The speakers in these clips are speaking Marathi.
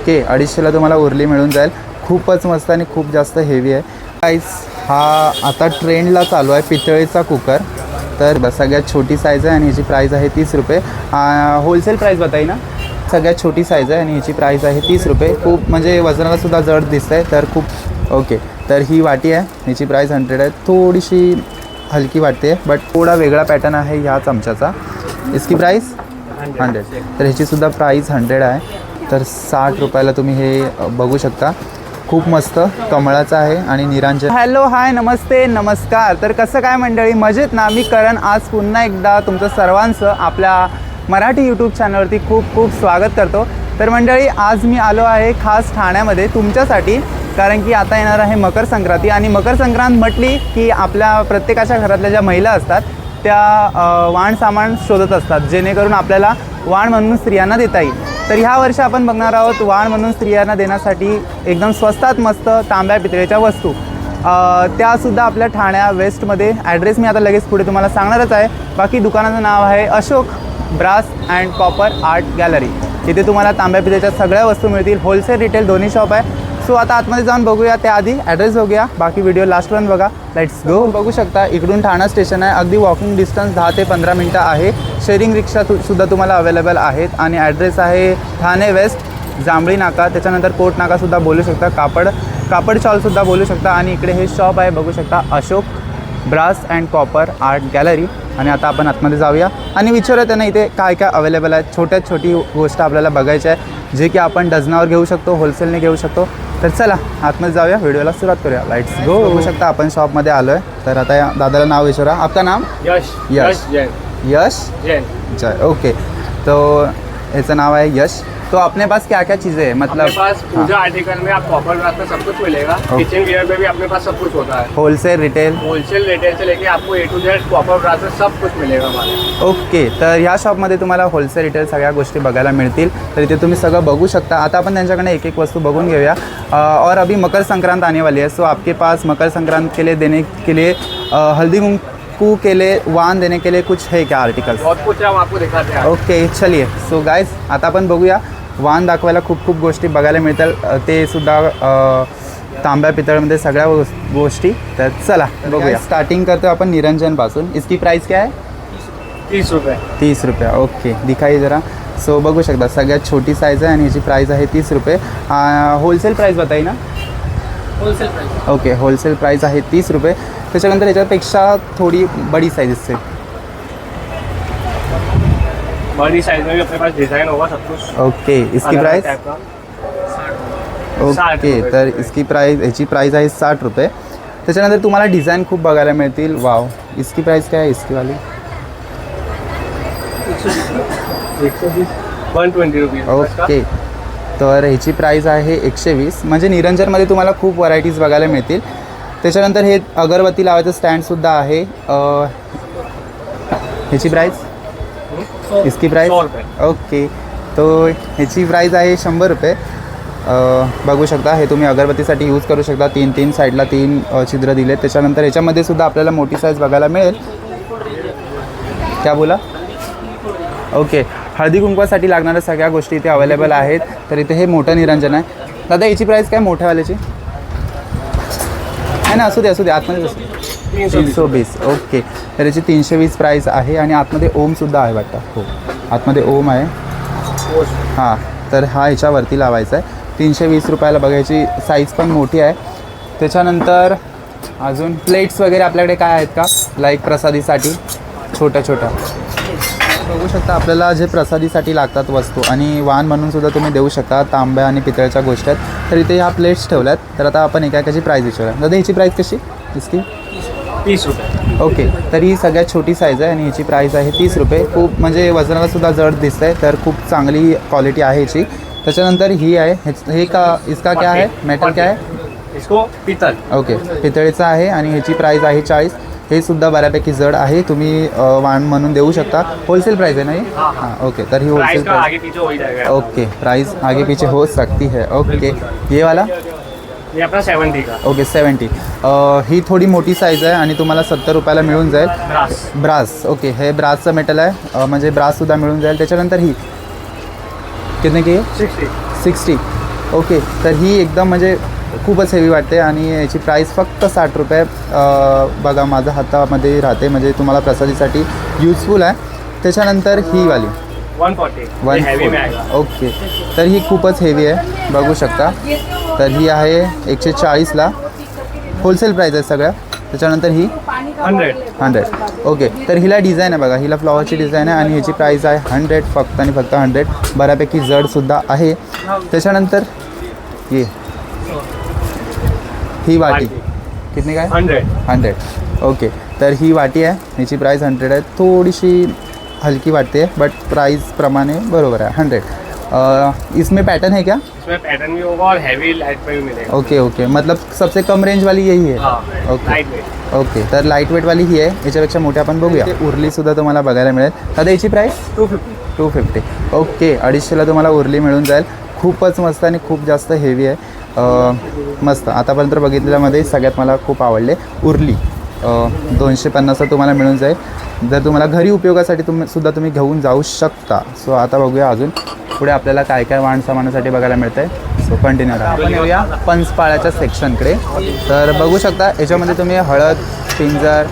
ओके अडीचशेला तुम्हाला उरली मिळून जाईल. खूपच मस्त आणि खूप जास्त हेवी आहे. प्राईस हा आता ट्रेंडला चालू आहे पितळेचा कुकर तर बस सगळ्यात छोटी साईज आहे आणि ह्याची प्राईस आहे तीस रुपये. होलसेल प्राईस बताई ना? सगळ्यात छोटी साईज आहे आणि ह्याची प्राईस आहे तीस रुपये. खूप म्हणजे वजनाला सुद्धा जड दिसतं आहे तर खूप ओके. तर ही वाटी आहे ह्याची प्राईस हंड्रेड आहे. थोडीशी हलकी वाटते बट थोडा वेगळा पॅटर्न आहे ह्या चमच्याचा. इसकी प्राईस हंड्रेड तर ह्याची सुद्धा प्राईस हंड्रेड आहे. तर साठ रुपयाला तुम्ही हे बघू शकता. खूप मस्त कमळाचं आहे आणि निरांजन. हॅलो हाय नमस्ते नमस्कार. तर कसं काय मंडळी? मजेत ना? मी करण आज पुन्हा एकदा तुमचं सर्वांचं आपल्या मराठी यूट्यूब चॅनलवरती खूप खूप स्वागत करतो. तर मंडळी आज मी आलो आहे खास ठाण्यामध्ये तुमच्यासाठी कारण की आता येणार आहे मकर संक्रांती. आणि मकर संक्रांत म्हटली की आपल्या प्रत्येकाच्या घरातल्या ज्या महिला असतात त्या वाण सामान शोधत असतात जेणेकरून आपल्याला वाण म्हणून स्त्रियांना देता येईल. तर ह्या वर्षी आपण बघणार आहोत वाण म्हणून स्त्रियांना देण्यासाठी एकदम स्वस्तात मस्त तांब्या पितळेच्या वस्तू. त्यासुद्धा आपल्या ठाण्या वेस्टमध्ये. ॲड्रेस मी आता लगेच पुढे तुम्हाला सांगणारच आहे. बाकी दुकानाचं नाव आहे Ashok brass and copper art gallery. इथे तुम्हाला तांब्या पितळेच्या सगळ्या वस्तू मिळतील. होलसेल रिटेल दोन्ही शॉप आहे. सो आता आतमध्ये जाऊन बघूया त्याआधी ॲड्रेस बघूया. बाकी व्हिडिओ लास्टपर्यंत बघा. लेट्स गो बघू शकता इकडून ठाणा स्टेशन आहे. अगदी वॉकिंग डिस्टन्स दहा ते पंधरा मिनटं आहे. शेअरिंग रिक्षा तु- सुद्धा तुम्हाला अवेलेबल आहेत. आणि ॲड्रेस आहे ठाणे वेस्ट जांभळी नाका. त्याच्यानंतर कोट नाकासुद्धा बोलू शकता. कापड कापड शॉलसुद्धा बोलू शकता. आणि इकडे हे शॉप आहे. बघू शकता Ashok. Brass and copper art gallery आणि आता आपण आतमध्ये जाऊया. आणि विचारूया त्यांना इथे काय काय अवेलेबल आहे छोट्यात छोटी गोष्ट आपल्याला बघायची आहे जे की आपण डझनावर घेऊ शकतो होलसेलने घेऊ शकतो. तर चला आतमध्ये जाऊया. व्हिडिओला सुरुवात करूया. लाईट्स गो बघू शकता आपण शॉपमध्ये आलो आहे तर आता या दादाला नाव विचारा आपका नाम? यश. यश. यश जय. ओके तो याचं नाव आहे यश. तो अपने पास क्या क्या चीज़ें हैं? मतलब अपने पास पूजा हाँ। आर्टिकल में आप कॉपर ग्लास में सब कुछ मिलेगा। किचन वेयर में भी अपने पास सब कुछ होता है। होलसेल रिटेल होलसेल रिटेल से लेके आपको A to Z copper glass में सब कुछ मिलेगा हमारे। ओके तर ह्या शॉपमध्ये तुम्हाला होलसेल रिटेल सगळ्या गोष्टी बघायला मिळतील. तर इथे तुम्ही सगळं बघू शकता. आता आपण त्यांच्याकडे एक एक वस्तू बघून घेऊया. और अभी मकर संक्रांत आने वाली है सो आपके पास मकर संक्रांत के लिए देने के लिए हल्दी कुंकू के लिए वान देने के लिए कुछ है क्या आर्टिकल बहुत कुछ है हम आपको दिखाते हैं। ओके चलिए. सो गाईज आता आपण बघूया. वान दाखवायला खूप खूप गोष्टी बघायला मिळतात ते सुद्धा तांब्या पितळमध्ये सगळ्या गोष्टी. तर चला बघूया. स्टार्टिंग करतो आपण निरंजनपासून. इसकी प्राइस क्या है? तीस रुपए तीस रुपया. ओके दिखाई जरा. सो बघू शकता सगळ्यात छोटी साईज आहे आणि याची प्राईस आहे तीस रुपये. होलसेल प्राईस बताई ना? Wholesale price okay wholesale price आहे तीस रुपये. त्याच्यानंतर याच्यापेक्षा थोडी बडी साईज असते बड़ी साइज में भी अपने पास डिजाइन होगा सब कुछ। ओके इसकी साठ ओके. तर इसकी प्राईस याची प्राईस आहे साठ रुपये. त्याच्यानंतर तुम्हाला डिझाईन खूप बघायला मिळतील. वाव इसकी प्राईस काय आहे? इसकी वाली? वन ट्वेंटी रुपीज ओके तर ह्याची प्राईस आहे एकशे वीस. म्हणजे निरंजनमध्ये तुम्हाला खूप व्हरायटीज बघायला मिळतील. त्याच्यानंतर हे अगरबत्ती लावायचं स्टँडसुद्धा आहे. ह्याची प्राईस इसकी प्राईस सौ रुपये ओके तो ह्याची प्राईस आहे शंभर रुपये. बघू शकता हे तुम्ही अगरबत्तीसाठी यूज करू शकता. तीन तीन साईडला तीन छिद्र दिले त्याच्यानंतर ह्याच्यामध्ये सुद्धा आपल्याला मोठी साईज बघायला मिळेल. क्या बोला? ओके हळदी कुंकवासाठी लागणाऱ्या सगळ्या गोष्टी इथे अवेलेबल आहेत. तर इथे हे मोठं निरंजन आहे. दादा याची प्राईस काय? मोठ्यावाल्याची? आहे ना? असू दे असू दे. आतमध्ये असू दे तीनशे वीस. ओके. तर याची तीनशे वीस प्राईस आहे आणि आतमध्ये ओमसुद्धा आहे वाटतं. हो. आतमध्ये ओम आहे. हां. तर हा ह्याच्यावरती लावायचा आहे. तीनशे वीस रुपयाला बघायची साईज पण मोठी आहे. त्याच्यानंतर अजून प्लेट्स वगैरे आपल्याकडे काय आहेत का? लाईक प्रसादीसाठी. छोट्या छोट्या. बघू शकता आपल्याला जे प्रसादीसाठी लागतात वस्तू आणि वाण म्हणून सुद्धा तुम्ही देऊ शकता तांब्या आणि पितळ्याच्या गोष्टी आहेत. तर इथे ह्या प्लेट्स ठेवल्यात. तर आता आपण एका एकाची प्राईस विचारूया. दादा ह्याची प्राईस कशी? इसकी? तीस रुपये. ओके तर ही सगळ्यात छोटी साईज आहे आणि ह्याची प्राईस आहे तीस रुपये. खूप म्हणजे वजनाला सुद्धा जड दिसत आहे तर खूप चांगली क्वालिटी आहे ह्याची त्याच्यानंतर ही आहे हे का इसका क्या आहे? मेटल क्या आहे? इसको पीतल. ओके पितळेचं आहे आणि ह्याची प्राईस आहे चाळीस. हे सुद्धा बऱ्यापैकी जड आहे तुम्ही वाण म्हणून देऊ शकता. होलसेल प्राईस आहे ना ही? ओके तर ही प्राइस होलसेल का प्राईस ओके प्राइस आगे पीछे हो सकती है. ओके ये वाला? का? ओके सेवन्टी ही थोडी मोठी साईज आहे आणि तुम्हाला सत्तर रुपयाला मिळून जाईल. ब्रास ब्रास ओके हे ब्रासचं मेटल आहे. अ, म्हणजे ब्राससुद्धा मिळून जाईल. त्याच्यानंतर ही. कितने की? सिक्सटी सिक्स्टी ओके तर ही एकदम म्हणजे खूपच हेवी वाटते आणि याची प्राईस फक्त साठ रुपये. अं, बघा माझ्या हातामध्ये राहते. म्हणजे तुम्हाला प्रसादीसाठी युजफुल आहे. त्याच्यानंतर ही वाली. वन फोर्टी वन ओके तर ही खूपच हेवी आहे. बघू शकता. तर ही आहे एकशे चाळीसला होलसेल प्राईस आहे सगळ्या. त्याच्यानंतर ही हंड्रेड हंड्रेड ओके तर हिला डिझाईन आहे बघा. हिला फ्लॉवरची डिझाईन आहे आणि ह्याची प्राईस आहे हंड्रेड फक्त आणि फक्त हंड्रेड बऱ्यापैकी जडसुद्धा आहे. त्याच्यानंतर ये. ही वाटी. कितनी काय? हंड्रेड हंड्रेड ओके तर ही वाटी आहे. ह्याची प्राईस हंड्रेड आहे. थोडीशी हलकी वाटते बट प्राईसप्रमाणे बरोबर आहे हंड्रेड इसमें पैटर्न है क्या? इसमें पैटर्न भी होगा और हैवी लाइट भी मिलेगा. ओके ओके मतलब सबसे कम रेंज वाली यही है? हाँ ओके ओके तर लाइट वेटवाली ही आहे. याच्यापेक्षा मोठी आपण बघूया. उरलीसुद्धा तुम्हाला बघायला मिळेल. दादा याची price two fifty two fifty okay अडीचशेला तुम्हाला उरली मिळून जाईल. खूपच मस्त आणि खूप जास्त हेवी आहे. मस्त. आतापर्यंत बघितलेल्यामध्ये सगळ्यात मला खूप आवडले उरली. दोनशे पन्नासला तुम्हाला मिळून जाईल. जर तुम्हाला घरी उपयोगासाठी तुम्ही सुद्धा तुम्ही घेऊन जाऊ शकता. सो आता बघूया अजून पुढे आपल्याला काय काय वाण सामानासाठी बघायला मिळतं आहे सो कंटिन्यू आपण येऊया पंचपाळ्याच्या सेक्शनकडे तर बघू शकता याच्यामध्ये तुम्ही हळद पिंजर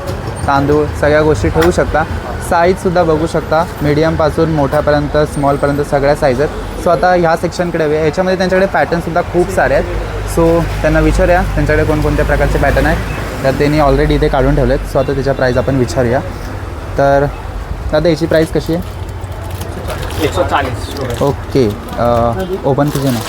तांदूळ सगळ्या गोष्टी ठेवू शकता. साईजसुद्धा बघू शकता. मीडियमपासून मोठ्यापर्यंत स्मॉलपर्यंत सगळ्या साईज आहेत. सो आता ह्या सेक्शनकडे येऊया. याच्यामध्ये त्यांच्याकडे पॅटर्नसुद्धा खूप सारे आहेत. सो त्यांना विचारूया त्यांच्याकडे कोणकोणत्या प्रकारचे पॅटर्न आहेत. तर त्यांनी ऑलरेडी इथे काढून ठेवलेत. सो आता त्याच्या प्राईज आपण विचारूया. तर दादा याची प्राईस कशी आहे? एक सौ चालीस ओके ओपन कीजिए ना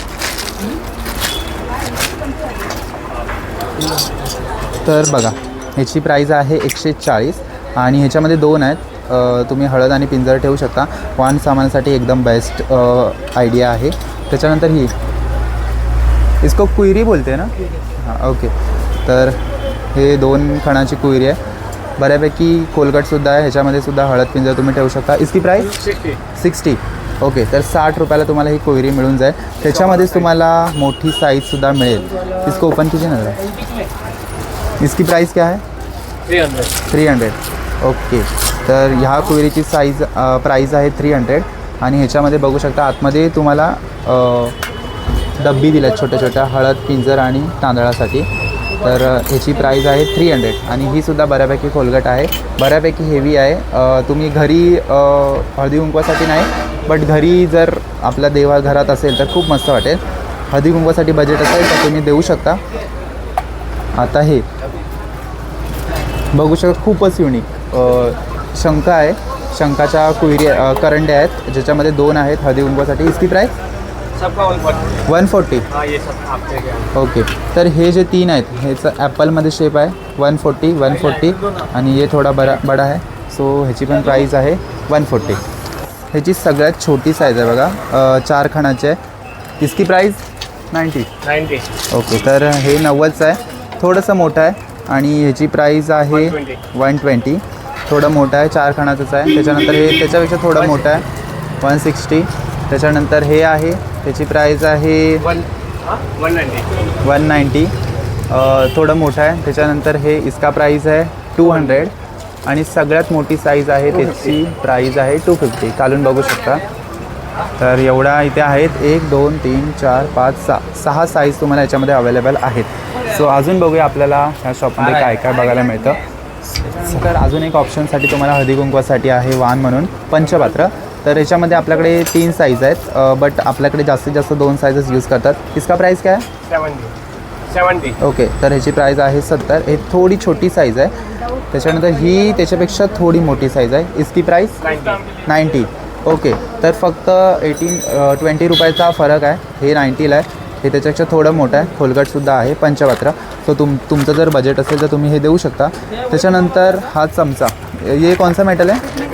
तर बघा ह्याची प्राईज आहे एकशे चाळीस आणि ह्याच्यामध्ये दोन आहेत. तुम्ही हळद आणि पिंजर ठेवू शकता. वाण सामानासाठी एकदम बेस्ट आयडिया आहे. त्याच्यानंतर ही. इसको कुयरी बोलते ना? हां ओके तर हे दोन खणाची कुयरी आहे. बऱ्यापैकी कोलगटसुद्धा आहे ह्याच्यामध्ये सुद्धा हळद पिंजर तुम्ही ठेवू शकता. इसकी प्राईस सिक्सटी ओके तर साठ रुपयाला तुम्हाला ही कोयरी मिळून जाईल. त्याच्यामध्येच तुम्हाला मोठी साईजसुद्धा मिळेल. इसको ओपन कीजिए ना. इसकी प्राइस क्या है? Three hundred three hundred okay तर ह्या कोयरीची साईज प्राईज आहे थ्री हंड्रेड आणि ह्याच्यामध्ये बघू शकता आतमध्ये तुम्हाला डब्बी दिल्यात छोट्या छोट्या हळद पिंजर आणि तांदळासाठी. तर ह्याची प्राईज आहे थ्री हंड्रेड आणि ही सुद्धा बऱ्यापैकी खोलगट आहे. बऱ्यापैकी हेवी आहे. तुम्ही घरी हळदी कुंकवासाठी नाही बट घरी जर आपल्या देवा घरात असेल तर खूप मस्त वाटेल. हळदी कुंकवासाठी बजेट असेल तर तुम्ही देऊ शकता. आता हे. बघू शकता खूपच युनिक शंका आहे. शंकाच्या कुयरी करंड्या आहेत ज्याच्यामध्ये दोन आहेत हळदी कुंकवासाठी. इसकी प्राईस सबका वन फोर्टी वन फोर्टी हाँ ये सब आपके क्या ओके तर हे जे तीन आहेत ह्याचं ॲपलमध्ये शेप आहे. वन फोर्टी वन फोर्टी आणि हे थोडा बरा बडा आहे. सो ह्याची पण प्राईस आहे वन फोर्टी ह्याची सगळ्यात छोटी साईज आहे बघा. चार खणाची आहे. इसकी प्राईस नाईंटी नाइन्टी ओके तर हे नव्वदचं आहे. थोडंसं मोठं आहे. आणि ह्याची प्राईस आहे 120. वन ट्वेंटी थोडं मोठं आहे. चार खाणाचंच आहे. त्याच्यानंतर हे त्याच्यापेक्षा थोडं मोठं आहे. वन सिक्स्टी त्याच्यानंतर हे आहे. त्याची प्राईस आहे वन वन नाईंटी थोडं मोठं आहे. त्याच्यानंतर हे इसका प्राईस आहे टू हंड्रेड आणि सगळ्यात मोठी साईज आहे त्याची प्राईज आहे टू फिफ्टी काढून बघू शकता. तर एवढा इथे आहेत. एक दोन तीन चार पाच सहा. सहा साईज तुम्हाला याच्यामध्ये अवेलेबल आहेत. सो अजून बघूया आपल्याला ह्या शॉपमध्ये काय काय बघायला मिळतं. तर अजून एक ऑप्शनसाठी तुम्हाला हळदी कुंकवासाठी आहे वान म्हणून पंचपात्र. तर याच्यामध्ये आपल्याकडे तीन साईज आहेत बट आपल्याकडे जास्तीत जास्त दोन साईजेस यूज करतात. इसका प्राईस काय आहे सेवेंटी सेवेंटी ओके तर ह्याची प्राईज आहे सत्तर. हे थोडी छोटी साईज आहे. त्याच्यानंतर ही त्याच्यापेक्षा थोडी मोठी साईज आहे. इसकी प्राईस नाईंटी ओके तर फक्त एटीन ट्वेंटी रुपयाचा फरक आहे. हे नाईंटीला आहे. हे त्याच्यापेक्षा थोडं मोठं आहे. खोलगटसुद्धा आहे पंचपात्र सो तुम तुमचं जर बजेट असेल तर तुम्ही हे देऊ शकता. त्याच्यानंतर हा चमचा. ये कोणसा मेटल आहे?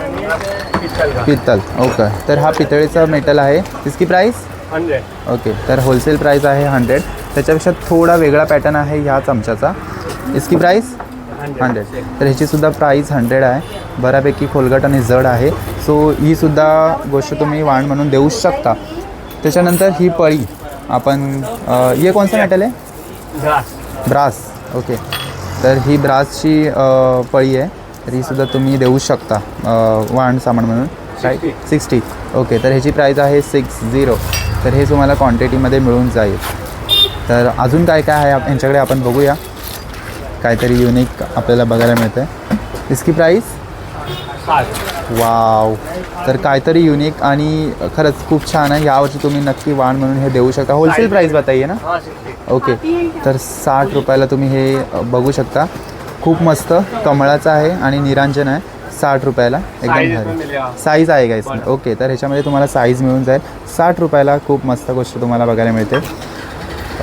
का? पित्तल ओके तर हा पितळेचा मेटल आहे. इसकी प्राईस हंड्रेड ओके तर होलसेल प्राईस आहे हंड्रेड त्याच्यापेक्षा थोडा वेगळा पॅटर्न आहे ह्या चमच्याचा. इसकी प्राईस हंड्रेड तर ह्याचीसुद्धा प्राईस हंड्रेड आहे. बऱ्यापैकी खोलगट आणि जड आहे. सो ही सुद्धा गोष्ट तुम्ही वाण म्हणून देऊ शकता. त्याच्यानंतर ही पळी. आपण ये कोणचं मेटल आहे? ग्लास ब्रास ओके तर ही ब्रासची पळी आहे. तर ही सुद्धा तुम्ही देऊ शकता वाण सामान म्हणून. प्राईस सिक्स्टी ओके तर ह्याची प्राईस आहे सिक्स झिरो तर हे तुम्हाला क्वांटिटीमध्ये मिळून जाईल. तर अजून काय काय आहे यांच्याकडे आपण बघूया. काहीतरी युनिक आपल्याला बघायला मिळतं आहे इसकी प्राईस वाव तर काहीतरी युनिक आणि खरंच खूप छान आहे. यावर्षी तुम्ही नक्की वाण म्हणून हे देऊ शकता. होलसेल प्राईस बताइए ना? हाँ ओके तर साठ रुपयाला तुम्ही हे बघू शकता. खूप मस्त कमळाचं आहे आणि निरांजन आहे. साठ रुपयाला एकदम भारी. साईज आहे का इसमें ओके तर ह्याच्यामध्ये तुम्हाला साईज मिळून जाईल. साठ रुपयाला खूप मस्त गोष्ट तुम्हाला बघायला मिळते.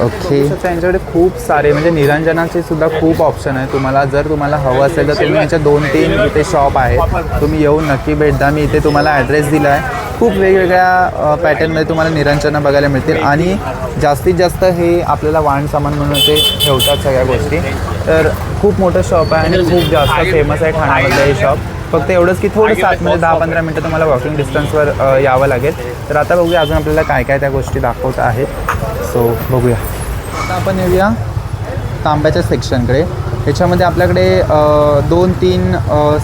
ओके यांच्याकडे खूप सारे म्हणजे निरंजनाचे सुद्धा खूप ऑप्शन आहे. तुम्हाला जर तुम्हाला हवं असेल तर तुम्ही यांच्या दोन तीन इथे शॉप आहेत. तुम्ही येऊन नक्की भेट द्या. मी इथे तुम्हाला ॲड्रेस दिला आहे खूप वेगवेगळ्या पॅटर्नमध्ये तुम्हाला निरंजनं बघायला मिळतील. आणि जास्तीत जास्त हे आपल्याला वाण सामान म्हणून ते ठेवतात सगळ्या गोष्टी. तर खूप मोठं शॉप आहे आणि खूप जास्त फेमस आहे ठाण्यामधलं हे शॉप फक्त एवढंच की थोडं सात म्हणजे दहा पंधरा मिनटं तुम्हाला वॉकिंग डिस्टन्सवर यावं लागेल. तर आता बघूया अजून आपल्याला काय काय त्या गोष्टी दाखवत आहेत. सो बघूया. आता आपण येऊया तांब्याच्या सेक्शनकडे ह्याच्यामध्ये आपल्याकडे दोन तीन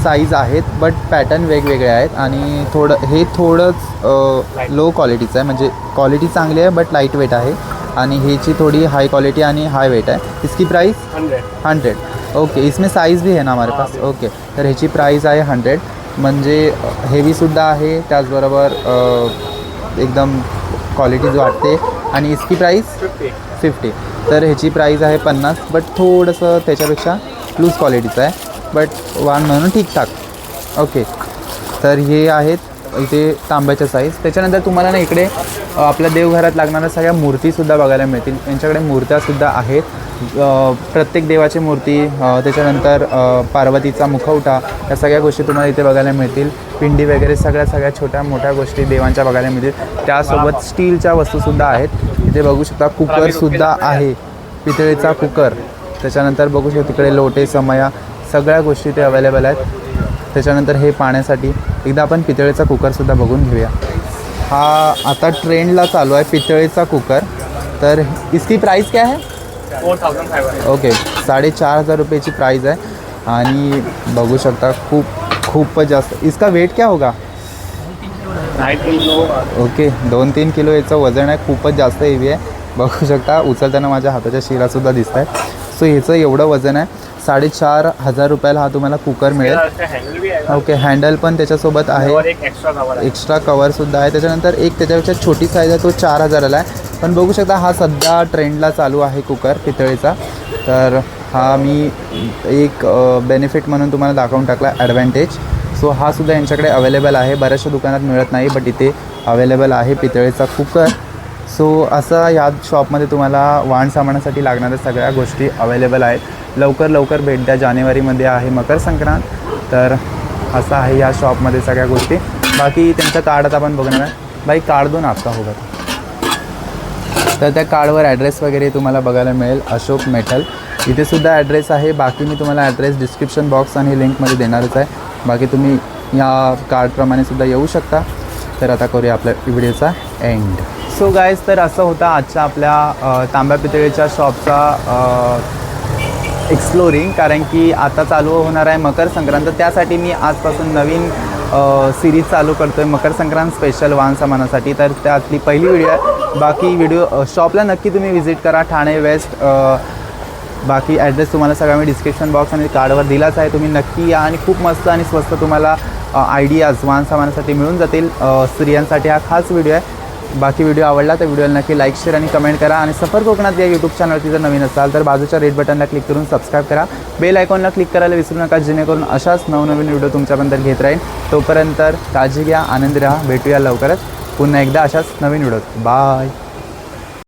साईज आहेत बट पॅटर्न वेगवेगळे आहेत आणि थोडं हे थोडंच लो क्वालिटीचं आहे. म्हणजे क्वालिटी चांगली आहे बट लाइट वेट आहे. आणि ह्याची थोडी हाय क्वालिटी आणि हाय वेट आहे. इसकी प्राईस हंड्रेड हंड्रेड ओके इसमें साइज़ भी है ना हमारे पास? ओके तर ह्याची प्राईस आहे हंड्रेड म्हणजे हेवीसुद्धा आहे त्याचबरोबर एकदम क्वालिटीज वाटते. आणि इसकी प्राईस फिफ्टी फिफ्टी तर ह्याची प्राईस आहे पन्नास बट थोडंसं त्याच्यापेक्षा लूज क्वालिटीचं आहे. बट वाण म्हणून ठीकठाक. ओके तर हे आहेत इथे तांब्याच्या साईज त्याच्यानंतर तुम्हाला ना इकडे आपल्या देवघरात लागणाऱ्या सगळ्या मूर्तीसुद्धा बघायला मिळतील. यांच्याकडे मूर्त्यासुद्धा आहेत. प्रत्येक देवाची मूर्ती त्याच्यानंतर पार्वतीचा मुखवटा या सगळ्या गोष्टी तुम्हाला इथे बघायला मिळतील. पिंडी वगैरे सगळ्या सगळ्या छोट्या मोठ्या गोष्टी देवांच्या बघायला मिळतील. त्यासोबत स्टीलच्या वस्तूसुद्धा आहेत. इथे बघू शकता कुकरसुद्धा आहे. पितळेचा कुकर. त्याच्यानंतर बघू शकता तिकडे लोटे समया सगळ्या गोष्टी ते अवेलेबल आहेत. त्याच्यानंतर हे पाण्यासाठी एकदा आपण पितळेचा कुकरसुद्धा बघून घेऊया. हा आता ट्रेंडला चालू आहे पितळेचा कुकर. तर इसकी प्राईस काय आहे? Four thousand five hundred okay साडेचार हजार रुपयाची प्राईज आहे. आणि बघू शकता खूप खूपच जास्त. इसका वेट क्या होगा? ओके दोन तीन किलो याचं वजन आहे खूपच जास्त हेवी आहे. बघू शकता उचलताना माझ्या हाताच्या शिरासुद्धा दिसत आहेत सो ह्याचं एवढं वजन आहे. साडेचार हजार रुपयाला हा तुम्हाला कुकर मिळेल. ओके हँडल पण त्याच्यासोबत आहे. है एक्स्ट्रा कवरसुद्धा आहे. त्याच्यानंतर एक त्याच्यापेक्षा छोटी साईज आहे तो चार हजाराला आहे. पण बघू शकता हा सध्या ट्रेंडला चालू आहे कुकर पितळेचा. तर हा मी एक बेनिफिट म्हणून तुम्हाला दाखवून टाकला ॲडव्हान्टेज सो हा सुद्धा यांच्याकडे अवेलेबल आहे. बऱ्याचशा दुकानात मिळत नाही बट इथे अवेलेबल आहे पितळेचा कुकर. सो असं ह्या शॉपमध्ये तुम्हाला वाण सामानासाठी लागणाऱ्या सगळ्या गोष्टी अवेलेबल आहेत. लवकर लवकर भेट द्या. जानेवारीमध्ये आहे मकर संक्रांत. तर असं आहे या शॉपमध्ये सगळ्या गोष्टी. बाकी त्यांचा कार्ड आता आपण बघणार आहे बाई कार्ड दोन आपका होगा. तर त्या कार्डवर ॲड्रेस वगैरे तुम्हाला बघायला मिळेल अशोक मेटल. इथे सुद्धा ॲड्रेस आहे. बाकी मी तुम्हाला ॲड्रेस डिस्क्रिप्शन बॉक्स आणि लिंकमध्ये देणारच आहे. बाकी तुम्ही या कार्डप्रमाणे सुद्धा येऊ शकता. तर आता करूया आपल्या व्हिडिओचा एंड सो गायज तर असं होतं आजच्या आपल्या तांब्या पितळेच्या शॉपचा एक्सप्लोरिंग कारण की आता चालू होणार आहे मकर संक्रांत. त्यासाठी मी आजपासून नवीन सिरीज चालू करतो आहे मकर संक्रांत स्पेशल वाहन सामानासाठी तर त्यातली पहिली व्हिडिओ आहे. बाकी व्हिडिओ शॉपला नक्की तुम्ही व्हिजिट करा. ठाणे वेस्ट बाकी ॲड्रेस तुम्हाला सगळा मी डिस्क्रिप्शन बॉक्स आणि कार्डवर दिलाच आहे. तुम्ही नक्की या आणि खूप मस्त आणि स्वस्त तुम्हाला आयडियाज वाहन सामानासाठी मिळून जातील. स्त्रियांसाठी हा खास व्हिडिओ आहे. बाकी व्हिडिओ आवडला तर व्हिडिओला नक्की लाईक शेअर आणि कमेंट करा. आणि सफर कोकणात या यूट्यूब चॅनलवरती जर नवीन असाल तर बाजूच्या रेड बटनला क्लिक करून सबस्क्राईब करा. बेल आयकॉनला क्लिक करायला विसरू नका जेणेकरून अशाच नवनवीन व्हिडिओ तुमच्यापर्यंत घेत राहील तोपर्यंत काळजी घ्या आनंदी राहा. भेटूया लवकरच. पुन्हा एकदा अशाच नवीन व्हिडिओत. बाय.